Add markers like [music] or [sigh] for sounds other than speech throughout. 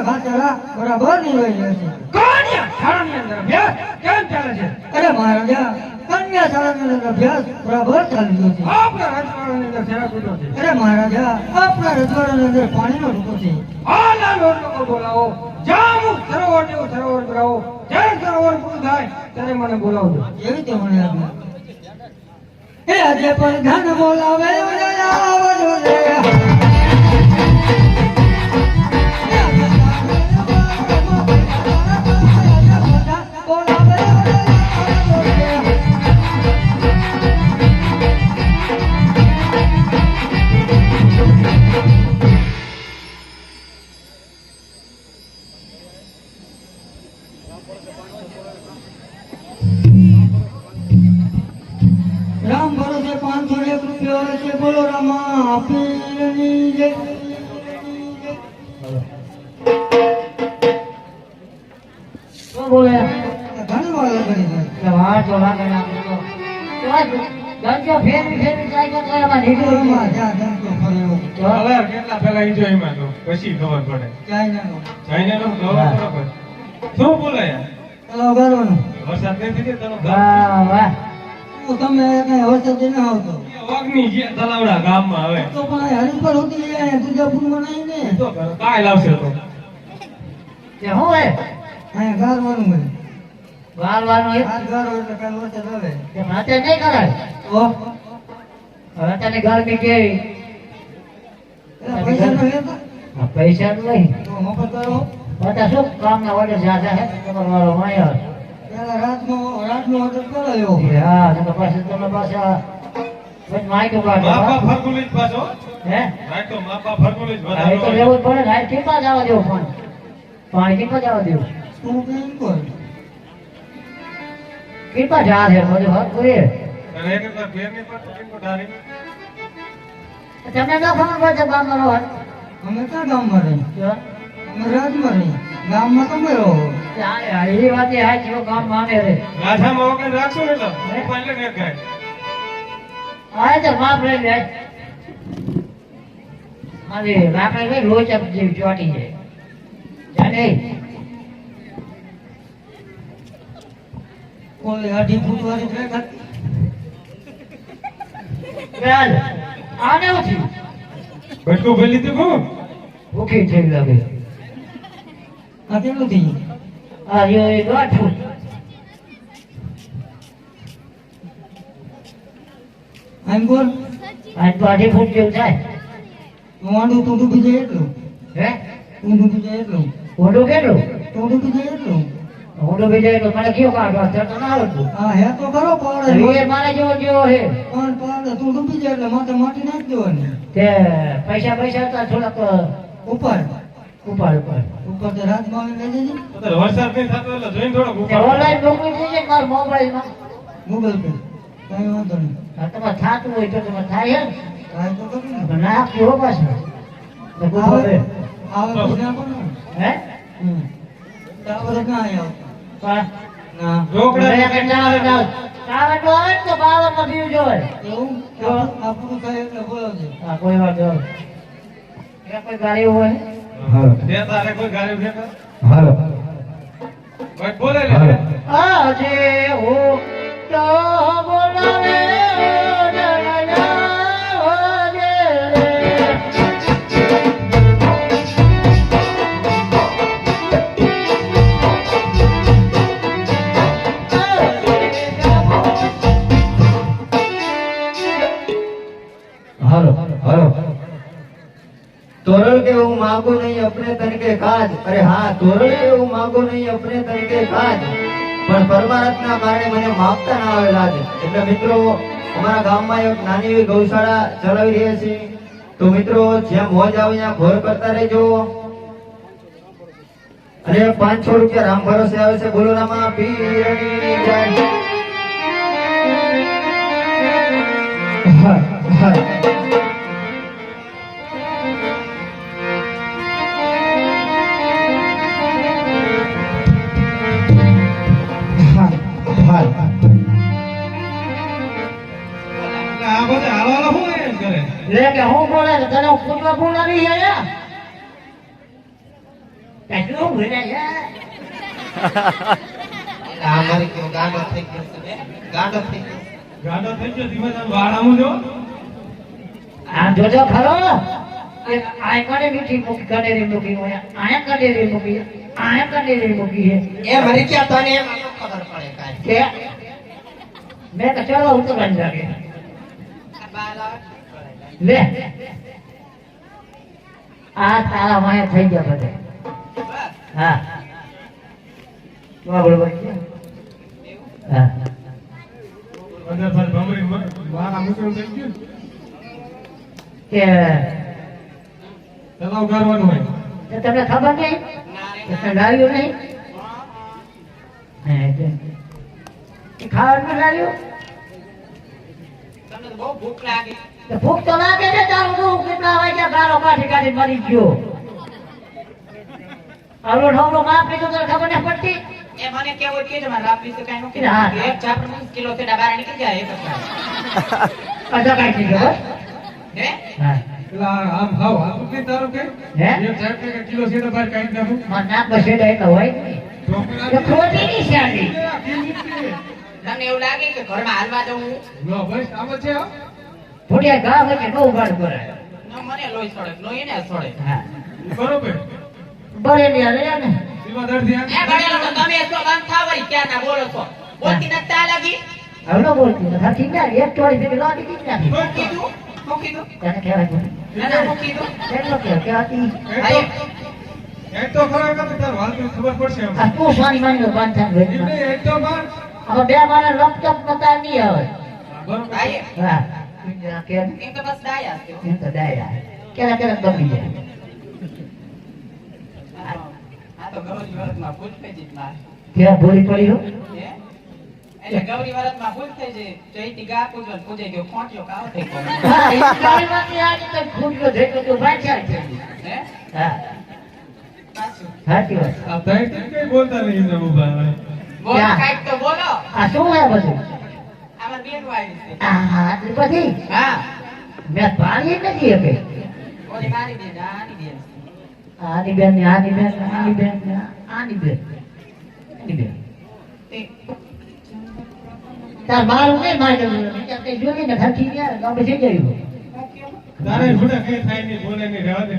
કયો ભેંસોના બરાબર નિભાઈ છે કન્યા શાળાની અંદર અભ્યાસ? કેમ ચાલે છે? અરે મહારાજા કન્યા શાળાની અંદર અભ્યાસ બરાબર ચાલી રહ્યો છે. આપણા રાજવાડાની અંદર શેના કૂટો છે. અરે મહારાજા આપણા રજવાડાની અંદર પાણીનો રૂપો છે. હાલના લોટ લોકો બોલાવો. જામુ સરોવર જેવું સરોવર કરાવો જ્યારે સરોવર પૂરું થાય ત્યારે મને બોલાવજો. એવી તે મને આજ્ઞા. એ આજે પણ ધન બોલાવે આવજો રે. રામ ભરોસે પાંચસો એક રૂપિયા આવે છે બોલો રામા પીરની જય બોલે ઘણી વાર લગાડી છે. એટલે તો લાગે ને તો. તો ગંજો ફેરવી ફેરવી જાય છે એમાં નીકળી આમાં જાય. જ્યાં ફર્યો, હવે કેટલા પેલા એન્જોયમાં તો પછી ખબર પડે ક્યાંય ના નો. વરસાદ નથી થયો તને વાહ વાહ. તો તમે કઈ વરસાદ ના આવતો. વાગની જે તલાવડા ગામમાં હવે તો પણ આ હરીફર હોતી એ દુર્ગાપુરમાં નહીં ને. શું કરો? લાવશે તો. તે હું હે અહીંયા ગારવાનું હોય. વાળવાનું હે હાથ ગારો એટલે કાલ વરસાદ આવે. તે માથે નહીં કરાય? તો હવે તને ગરમી કેવી? પૈસા તો લેતા. પૈસા તો નહીં. મફત કરો. બધા શું કામના ઓર્ડર જાજા હે? તમારો વાળો માયો. પેલા રાતનો રાતનો ઓર્ડર કરાયો હા તો પાછું તમે પાછા પછી ફરકુલી જ પાછો. હે? તો માપા ફરકુલી જ એ તો લેવું જ પડે ને. કેટલા જવા દેવું પાણી? પાણી કેટલા જવા દેવું? તું કેમ કર. કેટલા જા છે બધું હર કોઈ અને એક એક ફેરની પર તો કેટલો ડારી તમને ના ખબર પડે ગામમાં રહો અમે ક્યાં ગામમાં રહી રાજમાં રહી ગામમાં તમે રહો એ વાત હા જેવો ગામમાં રે. ગાંઠામાં વગર રાખશો ને તો હું પાલે ને ગાય આ તો બાપ રે લે મારી રાપે રે રોજ અપ જેવી ચોટી જાય જાને. કોઈ અઢી ફૂટ વાળી ટ્રેક હતી ચાલ આને ઉઠી. બટકું ભરી લીધું કહું ઓકે થઈ લાગે. આ કેટલું થઈ આ રહ્યો એ દોઢ આમ બોલ. આ અઢી ફૂટ જેવું થાય. વાંડું તું ડૂબી જાય એટલું. હે? તું ડૂબી જાય એટલું. ઓઢું કેટલું તું ડૂબી જાય એટલું. ઓઢું બીજો એટલું મને કયો કાઢવા તો તો ના આવડતું. હા હે તો ખરો પાડે એ મારા જેવો જેવો હે. પણ પાડે તું ડૂબી જાય એટલે માથે માટી નાખી દેવાની. તે પૈસા પૈસા તો થોડાક ઉપર. ઉપાડ ઉપાડ. ઉપર તો રાજમાં આવી લઈ જજે તો વરસાદ નહીં થતો એટલે જોઈને થોડોક તે ઉપાડો. ઓનલાઈન મોકલી દેજે મોબાઈલમાં ગૂગલ પે કઈ વાંધો નહીં. આ તમારે થાતું હોય તો તમે થાય હે ટ્રાય તો કરી ને. ને હો પાછું. ને આવે. આવે આપો ને. હે? ટાવર જ ના આવ્યો? પણ ના. રોકડા મને કઈ ના આવે. ના તો આવે ને તો બાવનમાં પીવું જોઈએ એવું? આ પૂરું થાય એટલે છે હા કોઈ વાત નહીં. કોઈ ગાડી હોય તે તારે કોઈ ગાડી ફેંકે? હાલો. કોઈ બોલે લે. આજે હું તો બોલાવે तोरण के હું માંગુ નહીં અપને તરીકે કાજ અરે હા તોરણ કે હું માંગુ નહીં અપને તરીકે કાજ પણ પરમારથના કારણે મને માગતા ના આવેલા છે એટલે મિત્રો અમારા ગામમાં એક નાની એવી ગૌશાળા ચલાવી રહ્યા છીએ તો મિત્રો જ્યાં મોજ આવે ત્યાં ઘોર કરતા રહેજો અને પાંચસો રૂપિયા રામ ભરોસે આવે છે બોલો રામા પીરની જય કે હું બોલે તો તને હું પૂછવા બોલાવી અહીંયા કેટલું ભૂલે છે [laughs] આ કેવો ગાંડો થઈ ગયો છે ગાંડો થઈ ગયો ગાડો થઈ ગયો ધીમે ધીમે વાળામાં જો. આ જોજો ખરો. આય કને મીઠી મૂકી હોય. આયા કનેરી મૂકી આયા કનેરી મૂકી છે. એ મરી ગયા તને એમ ખબર પડે કે મેં તો ચલો ઉતરવા લાગે લે. આ તારા વાંહે થઈ ગયા બધે. હા. વાહ બરોબર હા. અંદર પર ભમરી વાળા મૂકવાનું થઈ ગયું કે તલાવ કરવાનું હોય. તમને ખબર નહીં? કે સંડાવ્યું નહીં? હે, તે. કે ખાવાનું લાવ્યું તો ભૂખ તો લાગે છે તારું તું કેટલા વાગ્યા ગાળો કાઢી કાઢી મરી ગયો આવડો ઢોકળો માફ લીધો તો ખબર ને પડતી એ મને કેવું કે તમારે આપી તો કાંઈ નથી. હા. એક ચાપ કિલો થી ડબારા નીકળી જાય એક. અડધા કાઈ બસ. હે? હા આમ હાવ હાથ ઉઠી તારું કે હે? એક સાહેબ કે કિલો છે તો બહાર કાઢી નાખું મારા નાક બસે જાય તો હોય જ નહીં. તો એ ખોટી નહીં શાદી તમને એવું લાગે કે ઘરમાં હાલવા જવું બસ આમ છે હો. ફોડિયા ઘા વચ્ચે બહુ ગાળ કરે મને લોહી સળે લોહી ને સળે હા. બરોબર. બરેલી હાલે ને સીમાદારથી આ- એ ભણેલો તો તમે છો બંધ થાવ ક્યાં ના બોલો છો? બોલતી નથી તા લાગી? હવે ન બોલતી નથી. હા, ના એક ચોળી ભેગી લાવી દીધી નાખી શું કીધું શું કીધું તેને કહેવાય ના ના. શું કીધું એટલો કે કે એ તો- ખરા કે તાર વાત ખબર પડશે આ તું સાની માની નો બાંધ થાય એમ ઘરમાં. તો બાર. હવે બે માણસ લપચપ નતા નહીં આવે. બરોબર. હા. પિંજરા કે એમ તો બસ ડાયા એમ તો ડાયા ક્યારે ક્યારે ગમી જાય આ તો ગૌરી વરતમાં ભૂલ થઈ જઈ મારે ક્યાં ભૂલી પડી હો એટલે ગૌરી વરતમાં ભૂલ થઈ જાય જઈતી ગા પૂજન પૂજાઈ ગયો ખોટ્યો કાવ થઈ ગયો હા એ ગાડીમાંથી આવી તો ખૂટ્યો થઈ તો તું છે હે હા સાચી વાત આ તાઈ કઈ બોલતા નહીં ને હોય. બોલો તો બોલો આ શું હે બધું બેન વાળી છે. આ હા એટલે પછી? હા. મેં પાણી નથી હવે ઓલી મારી બેન આની બેન આની બેન ને આની બેન આની બેન ને આની બેન આની બેન. તાર મારું નહીં મારી ગયું ને થકી ગયા તારે ભૂડા કઈ થાય નહીં, બોલે નહીં, રહેવા દે.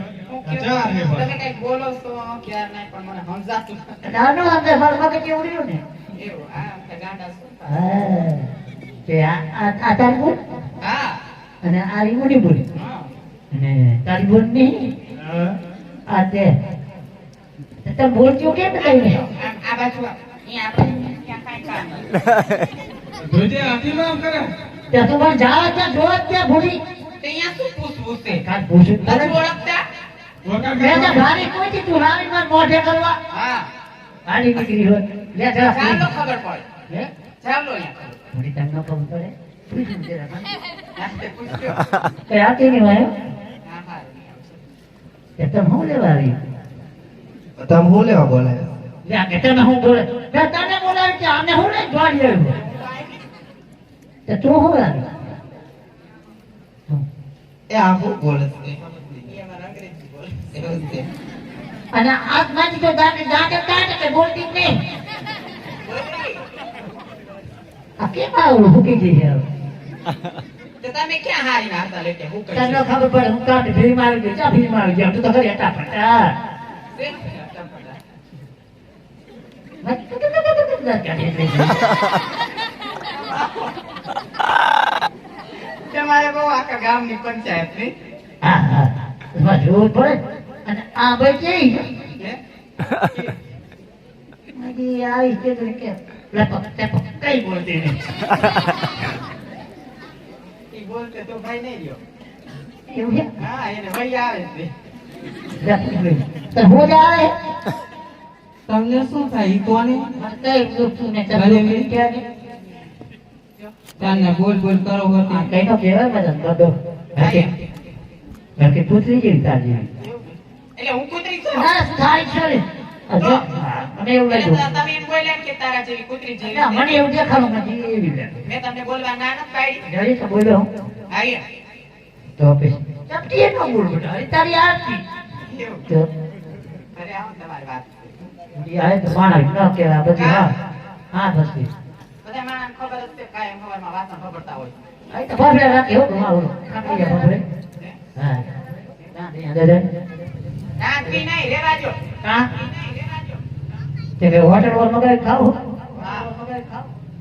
આ ચાર હે તમે બસ. બોલો છો ક્યારે નહીં પણ મને સમજાતું. નાનો અંદર ને એવું આ ગાંડા હા. તે આ આ આ તારી બોલ હા. અને આ રીમોની બોલ અને તારી બોલ નહીં આ તે. તો બોલજો કેમ કહીને આ બાજુ અહીંયા આપણે ક્યાં કાંઈ જોજે, હાથીમાં આમ કરે. ત્યાં તો પણ જાવ ત્યાં જોવા જ ત્યાં ભૂલી. તો શું પૂછવું છે? કાંઈ પૂછ્યું નથી નથી. ઓળખતા? મેં તો કોઈ રાવી માં મોઢે કરવા. હા. ગાડી નીકળી હોય. લે જરા ચાલો ખબર પડે. હે? ચાલો અહીંયા થોડી તમને ખબર પડે પૂછ્યું જરા કાં. પડે. પૂછ્યો આ કેની વાયો કે તમે હું લેવા આવી તમે હું લેવા બોલે કે તમે હું બોલે મેં તને બોલાવી કે આને હું લઈ જોડી આવ્યો તે તું હું આવી? એ આ હું બોલે છે. એ અમારે અંગ્રેજી બોલે એવું છે. અને આજમાંથી તો દાંતે દાંતે કે બોલતી નહીં આ કેમ આવું હુકી ગઈ છે? તો તમે ક્યાં હારી નાખતા લેકે હું તને ખબર પડે હું કાંઠે ભીડમાં આવી ગયો ચા ભીડમાં આવી ગયો? તું તો ખરી હતા ફટા તમારે બહુ આખા ગામની પંચાયતની હા હા. એમાં જોવું પડે. અને આ ભાઈ? હજી આવી છે કે લપક ટપક કઈ બોલતી નહીં. [laughs] એ બોલતે તો ભાઈ નહીં રહ્યો. એવું હા એને આવે છે. તમને શું થાય? તને બોલ બોલ કરો કઈ નો બાકી બાકી પુત્રી જેવી તારી એટલે હું કૂતરી છું? થાય છે. મને એવું લાગ્યું તમે એમ બોલ્યા ને કે તારા જેવી કૂતરી જેવી ના, મને એવું દેખાડું નથી એવી લાગે મેં તમને બોલવા ના નથી પાડી. જરી તો બોલ્યો. હું. આયા. તો પછી ચપટી એ ન બોલ બેટા અરે તારી આરતી. તો અરે આવો ને તમારી વાત. આયે તો માણસ ન કહેવાય. બધી હા. હા પછી. બધા માણસને ખબર જ છે કાયમ સવારમાં વાસણ ખબરતા હોય. આ તો બાપરે રાખે હો તમારું કાપી ગયા બાપરે હા? ના દે દે. ના પી નહીં રેવા દ્યો. હા. તે બે હોટેલ પર મગાઈ ખાવ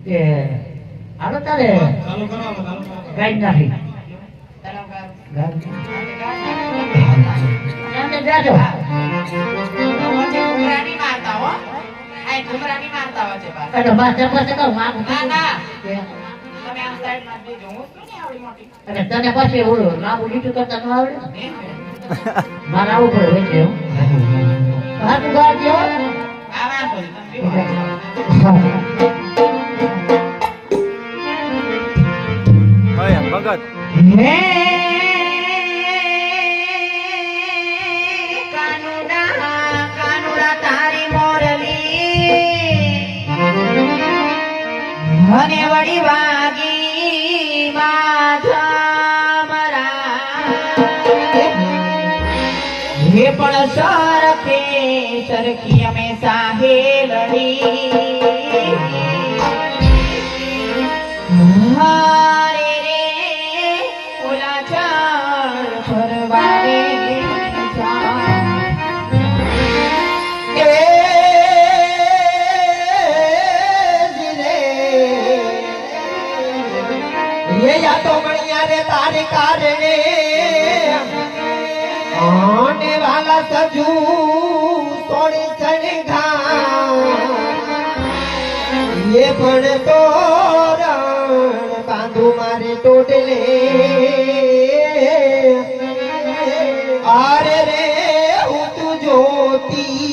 કે આનો તારે. ચાલુ કરો ગાઈ નાખી જાજો મારતા હો આ ઘૂમરા નહીં મારતા વચ્ચે પાછા. એટલે બસ ચપ્પલ ચકાવ માગું ના ના. કે તમે આમ સાઈડમાં જ દેજો હું છું ને આવડી મોટી. અને તને પછી ઓલું લાંબુ લીટું કરતા ન આવડે? મારે આવવું પડે વચ્ચે હો. હાથું. પીવો. હે आने वाला सजू सोनी चढ़ा ये पण तोरण बांधू मारे टोटले आरे रे હું તું જોતી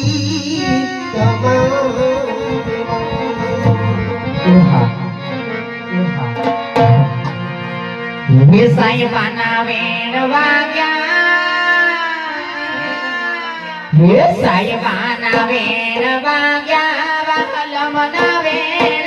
સાહેબાના વેણ વાગ્યા સાહેબાના વેણ વાગ્યા વાલમના વેણ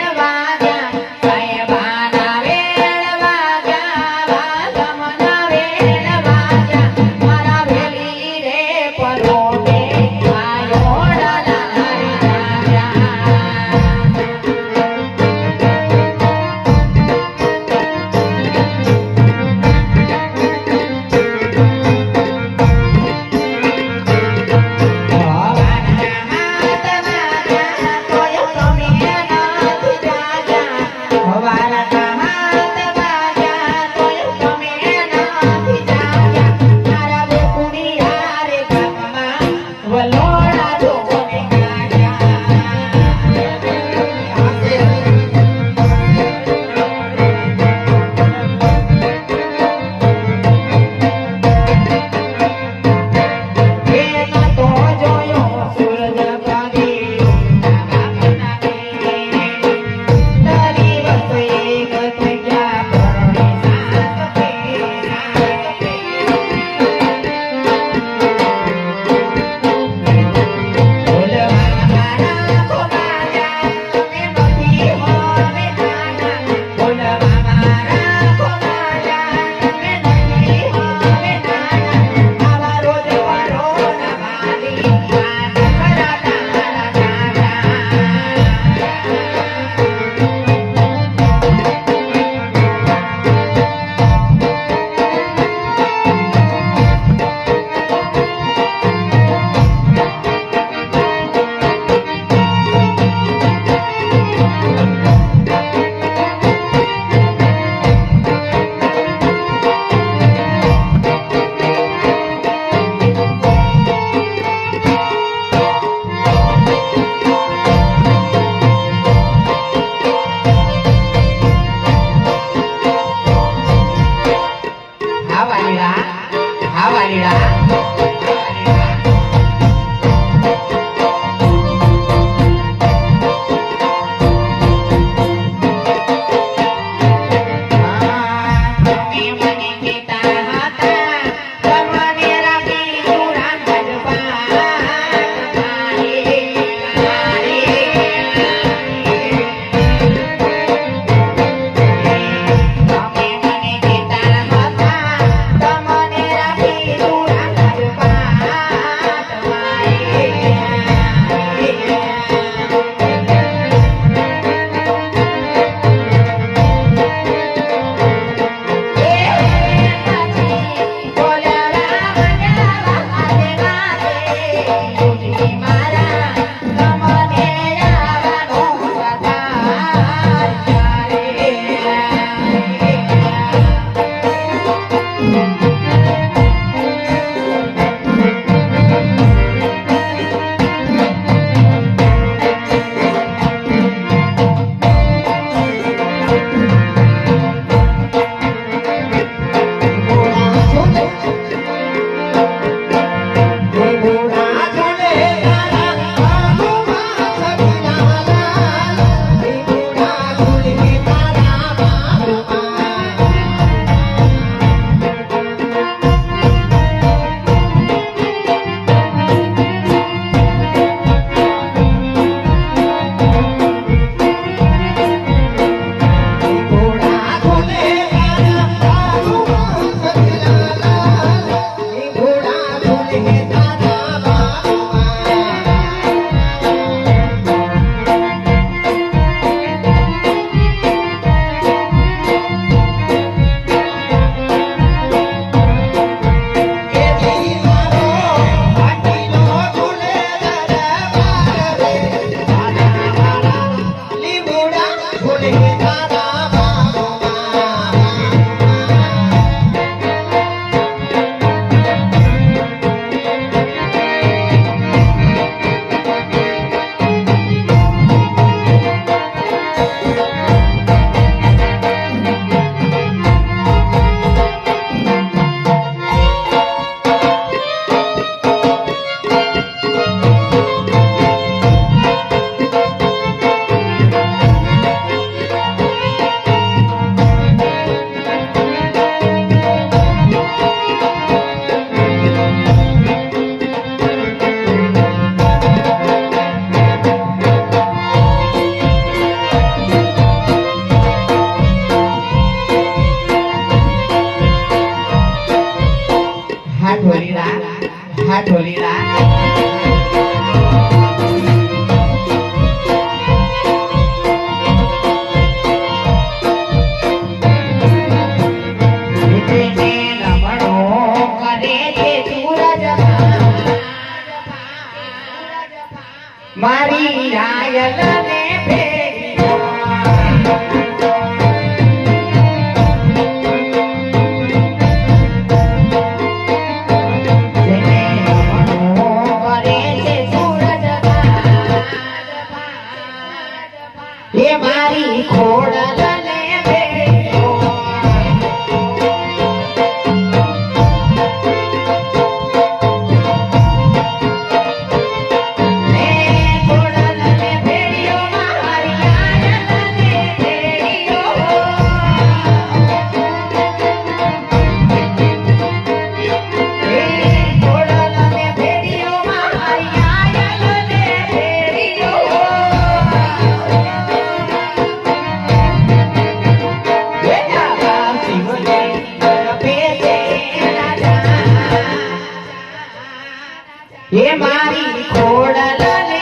એ મારી ખોડલ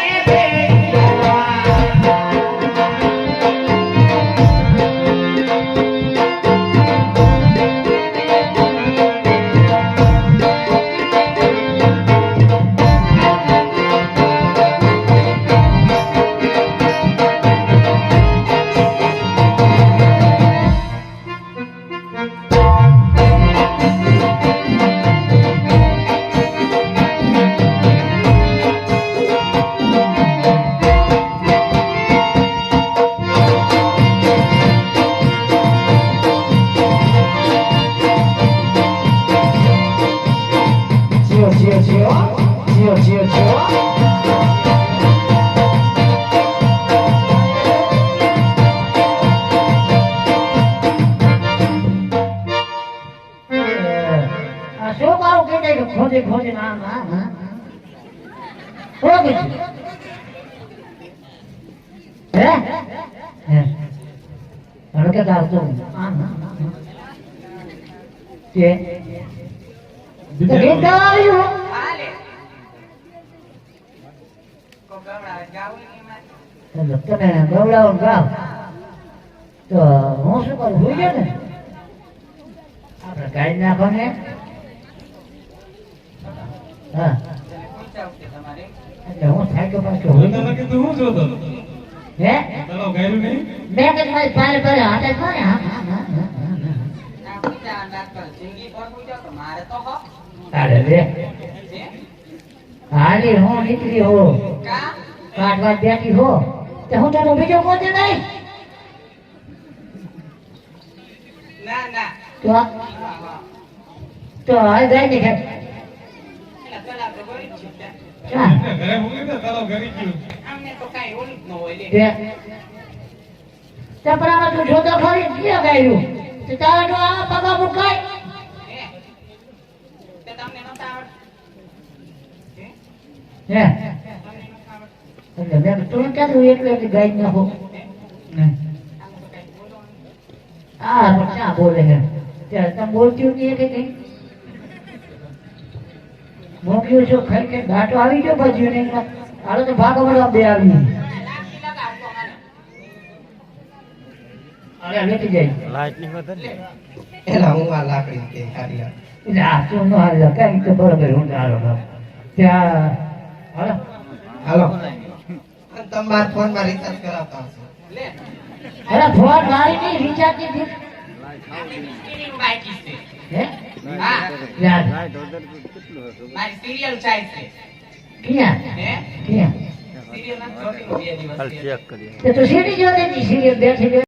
તમે ગવડાવો ગાવ. તો હું શું કરું? હોઈ ગયો ને? આપણે કાઢી નાખો ને હા. એટલે થાય કે પાછો ગયો. કીધું હું જોતો? હે? નહીં? મેં કીધું મારી પાલે હાથે હા હા ના પૂછા ના કર જિંદગી પર પૂછો તો મારે તો હો તારે રે હાલી હું, નીકળી હો. કાટ વાત બેઠી હો. તે હું તો બીજો પોતે નહીં? ના ના તો. તો આ જાય ને ઘરે તારો ચપરામાં તું જોતો ખરી ગાયું? તે તારે તો આ પગા મુકાય તમને નતા હે હે ક્યાં બોલે છે ત્યારે બોલતી હતી કે નહીં મોકલ્યું છો ઘાટો આવી ગયો બાજુ ને તો ભાગો બધા બે આવી લાગી લગાડતો મને અરે લેતી જાય એલા હું આ લાકડી કે હારી એટલે આ શું ન હાલે કઈ તો બરોબર હું ચાલો ત્યાં હાલો. હાલો. અને ફોનમાં રિચાર્જ કરાવતા હશો. અરે ફોન મારી નહીં રિચાર્જની બાકી છે હે. હા મારી સિરિયલ ચાય છે. ક્યાં? હે? ક્યાં? સિરિયલ ના જોતી બે દિવસ તો સીડી જોડે ની સીડી બેઠી.